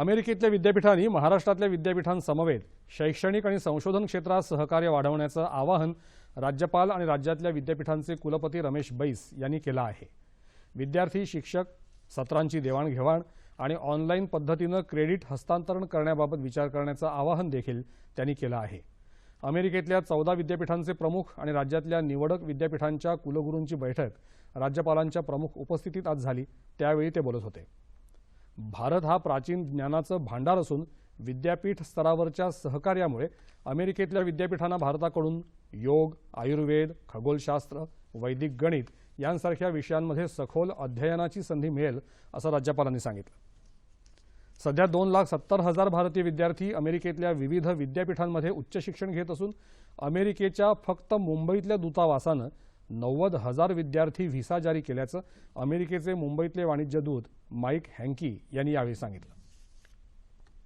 अमेरिकेतल्या विद्यापीठांनी महाराष्ट्रातल्या विद्यापीठांसमवेत शैक्षणिक आणि संशोधन क्षेत्रात सहकार्य वाढवण्याचं आवाहन राज्यपाल आणि राज्यातल्या विद्यापीठांचे कुलपती रमेश बैस यांनी केलं आहे. विद्यार्थी शिक्षक सत्रांची देवाणघेवाण आणि ऑनलाईन पद्धतीनं क्रेडिट हस्तांतरण करण्याबाबत विचार करण्याचं आवाहन देखील त्यांनी केलं आहे. अमेरिकेतल्या चौदा विद्यापीठांचे प्रमुख आणि राज्यातल्या निवडक विद्यापीठांच्या कुलगुरूंची बैठक राज्यपालांच्या प्रमुख उपस्थितीत आज झाली त्यावेळी ते बोलत होते. भारत हा प्राचीन ज्ञानाचं भांडार असून विद्यापीठ स्तरावरच्या सहकार्यामुळे अमेरिकेतल्या विद्यापीठांना भारताकडून योग आयुर्वेद खगोलशास्त्र वैदिक गणित यांसारख्या विषयांमध्ये सखोल अध्ययनाची संधी मिळेल असं राज्यपालांनी सांगितलं. सध्या दोन लाख सत्तर हजार भारतीय विद्यार्थी अमेरिकेतल्या विविध विद्यापीठांमध्ये उच्च शिक्षण घेत असून अमेरिकेच्या फक्त मुंबईतल्या दूतावासानं नव्वद हजार विद्यार्थी व्हिसा जारी केल्याचं अमेरिकेचे मुंबईतले वाणिज्य दूत माईक हँकी यांनी यावेळी सांगितलं.